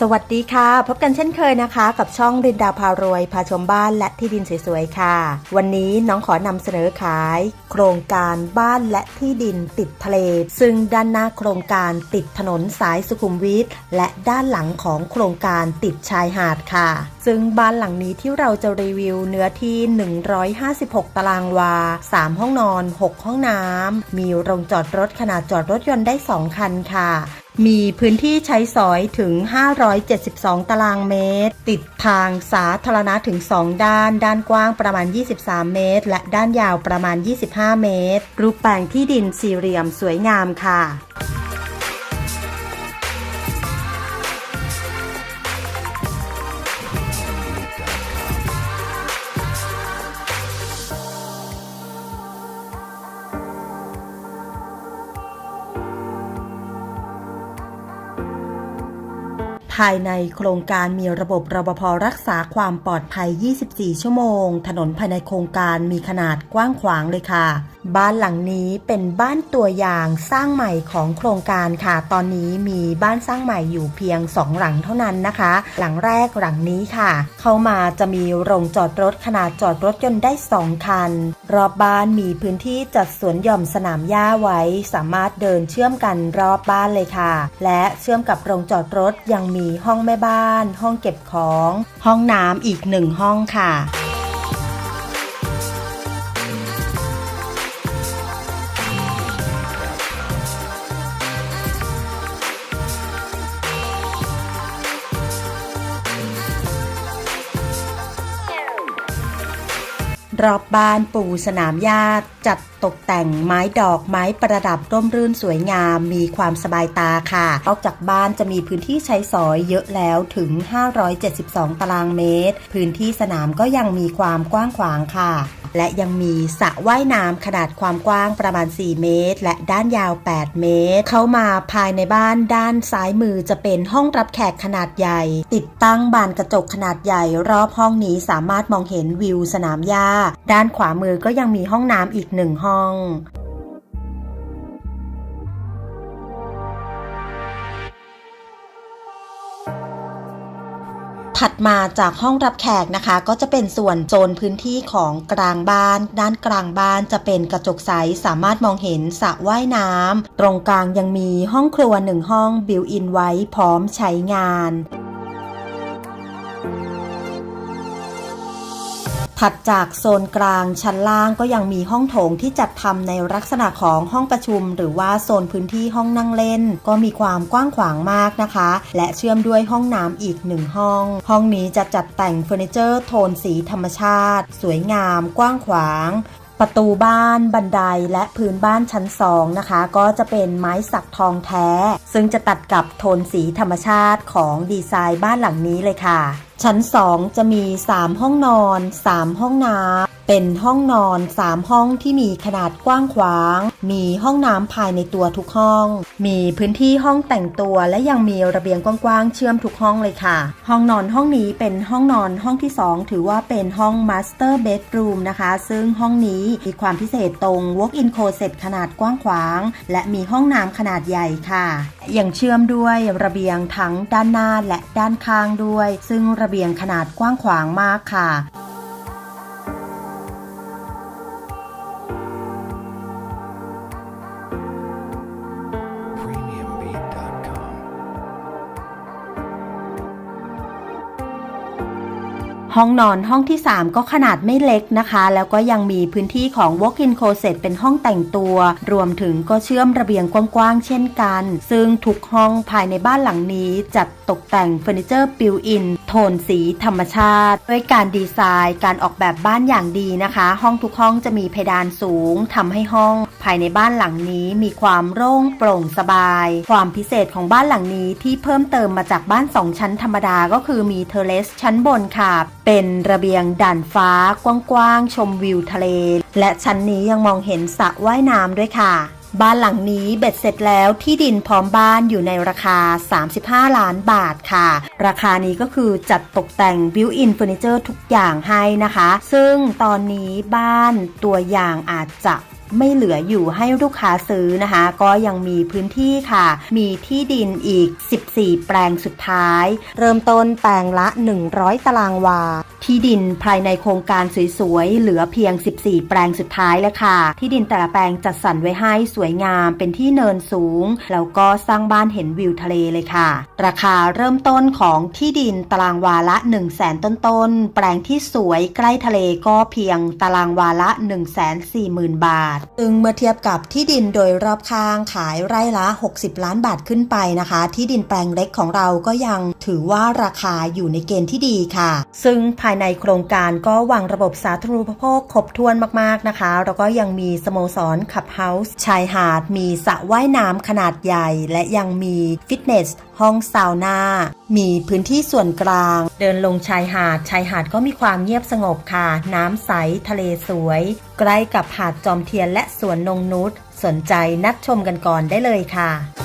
สวัสดีค่ะ พบกันเช่นเคยนะคะ กับช่องรินดาพารวยพาชมบ้านและที่ดินสวยๆค่ะ วันนี้น้องขอนำเสนอขาย โครงการบ้านและที่ดินติดทะเล ซึ่งด้านหน้าโครงการติดถนนสายสุขุมวิทและด้านหลังของโครงการติดชายหาดค่ะ ซึ่งบ้านหลังนี้ที่เราจะรีวิวเนื้อที่ 156 ตารางวา 3 ห้องนอน 6 ห้องน้ำมีโรงจอดรถขนาดจอดรถยนต์ได้ 2 คันค่ะ มีพื้นที่ใช้สอยถึง 572 ตารางเมตร ติดทางสาธารณะถึง 2 ด้าน ด้านกว้างประมาณ 23 เมตร และด้านยาวประมาณ 25 เมตร รูปแปลงที่ดินสี่เหลี่ยมสวยงามค่ะ ภายในโครงการมีระบบรปภรักษาความปลอดภัย 24 ชั่วโมง ถนนภายในโครงการมีขนาดกว้างขวางเลยค่ะ บ้านหลังนี้เป็นบ้านตัวอย่างสร้างใหม่ของโครงการค่ะ ตอนนี้มีบ้านสร้างใหม่อยู่เพียง 2 หลังเท่านั้นนะคะ หลังแรกหลังนี้ค่ะ เข้ามาจะมีโรงจอดรถขนาดจอดรถยนต์ได้ 2 คัน รอบบ้านมีพื้นที่จัดสวนหย่อมสนามหญ้าไว้ สามารถเดินเชื่อมกันรอบบ้านเลยค่ะ และเชื่อมกับโรงจอดรถยังมีห้องแม่บ้าน ห้องเก็บของ ห้องน้ำอีกหนึ่งห้องค่ะ รอบบ้านปูสนามหญ้าจัดตกแต่งไม้ดอกไม้ประดับร่มรื่นสวยงาม มีความสบายตาค่ะออกจากบ้านจะมีพื้นที่ใช้สอยเยอะแล้วถึง 572 ตารางเมตร พื้นที่สนามก็ยังมีความกว้างขวางค่ะ และยังมีสระว่ายน้ำขนาดความกว้างประมาณ 4 เมตร และด้านยาว 8 เมตร เข้ามาภายในบ้านด้านซ้ายมือจะเป็นห้องรับแขกขนาดใหญ่ ติดตั้งบานกระจกขนาดใหญ่ รอบห้องนี้สามารถมองเห็นวิวสนามหญ้าด้านขวามือก็ยังมีห้องน้ำอีกหนึ่งห้องถัดมาจากห้องรับแขกนะคะ ก็จะเป็นส่วนโซนพื้นที่ของกลางบ้าน ด้านกลางบ้านจะเป็นกระจกใสสามารถมองเห็นสระว่ายน้ำตรงกลางยังมีห้องครัวหนึ่งห้องบิวอินไว้พร้อมใช้งาน ถัดจากโซนกลางชั้นล่างก็ยังมีห้องโถงที่จัดทำในลักษณะของห้องประชุม หรือว่าโซนพื้นที่ห้องนั่งเล่น ก็มีความกว้างขวางมากนะคะ และเชื่อมด้วยห้องน้ำอีกหนึ่งห้อง ห้องนี้จะจัดแต่งเฟอร์นิเจอร์โทนสีธรรมชาติ สวยงาม กว้างขวางประตูบ้านบันไดและพื้นบ้านชั้นสองนะคะ ก็จะเป็นไม้สักทองแท้ ซึ่งจะตัดกับโทนสีธรรมชาติของดีไซน์บ้านหลังนี้เลยค่ะ ชั้น 2 จะมี 3 ห้องนอน 3 ห้องน้ำ เป็นห้องนอน 3 ห้องที่มีขนาดกว้างขวาง มีห้องน้ำภายในตัวทุกห้อง มีพื้นที่ห้องแต่งตัวและยังมีระเบียงกว้างๆเชื่อมทุกห้องเลยค่ะ ห้องนอนห้องนี้เป็นห้องนอนห้องที่ 2 ถือว่าเป็นห้อง Master Bedroom นะคะ ซึ่งห้องนี้มีความพิเศษตรง Walk-in Closet ขนาดกว้างขวาง และมีห้องน้ำขนาดใหญ่ค่ะยังเชื่อมด้วยระเบียงทั้งด้านหน้าและด้านข้างด้วย ซึ่งระเบียงบียงขนาดกว้างขวางมากค่ะ ห้องนอนห้องที่ 3 ก็ขนาดไม่เล็กนะคะ แล้วก็ยังมีพื้นที่ของ walk-in closet เป็นห้องแต่งตัว รวมถึงก็เชื่อมระเบียงกว้างๆเช่นกัน ซึ่งทุกห้องภายในบ้านหลังนี้จัดตกแต่งเฟอร์นิเจอร์บิวอินโทนสีธรรมชาติ ด้วยการดีไซน์การออกแบบบ้านอย่างดีนะคะ ห้องทุกห้องจะมีเพดานสูงทำให้ห้องภายในบ้านหลังนี้มีความโล่งโปร่งสบาย ความพิเศษของบ้านหลังนี้ที่เพิ่มเติมมาจากบ้าน 2 ชั้นธรรมดาก็คือมีเทอร์เลสชั้นบนค่ะเป็นระเบียงด่านฟ้ากว้างๆชมวิวทะเล และชั้นนี้ยังมองเห็นสระว่ายน้ำด้วยค่ะ บ้านหลังนี้เบ็ดเสร็จแล้วที่ดินพร้อมบ้านอยู่ในราคา 35 ล้านบาทค่ะ ราคานี้ก็คือจัดตกแต่งบิวอินเฟอร์นิเจอร์ทุกอย่างให้นะคะ ซึ่งตอนนี้บ้านตัวอย่างอาจจะ ไม่เหลืออยู่ให้ลูกค้าซื้อนะคะ ก็ยังมีพื้นที่ค่ะ มีที่ดินอีก 14 แปลงสุดท้าย เริ่มต้นแปลงละ 100 ตารางวา ที่ดินภายในโครงการสวยๆ เหลือเพียง 14 แปลงสุดท้ายแล้วค่ะ ที่ดินแต่ละแปลงจัดสรรไว้ให้สวยงามเป็นที่เนินสูง แล้วก็สร้างบ้านเห็นวิวทะเลเลยค่ะ ราคาเริ่มต้นของที่ดินตารางวาละ 1 0 0 0 0แสนต้นๆ แปลงที่สวยใกล้ทะเลก็เพียงตารางวาละ 1 4 0 0 0 0 บาทซึ่งเมื่อเทียบกับที่ดินโดยรอบข้างขายไร่ละ 60 ล้านบาทขึ้นไปนะคะ ที่ดินแปลงเล็กของเราก็ยังถือว่าราคาอยู่ในเกณฑ์ที่ดีค่ะ ซึ่งภายในโครงการก็วางระบบสาธารณูปโภคครบถ้วนมากๆนะคะ แล้วก็ยังมีสโมสรขับเฮาส์ชายหาด มีสระว่ายน้ำขนาดใหญ่ และยังมีฟิตเนส ห้องซาวน่ามีพื้นที่ส่วนกลาง เดินลงชายหาด ชายหาดก็มีความเงียบสงบค่ะ น้ำใสทะเลสวย ใกล้กับหาดจอมเทียยนและสวนนงนุษสนใจนัดชมกันก่อนได้เลยค่ะ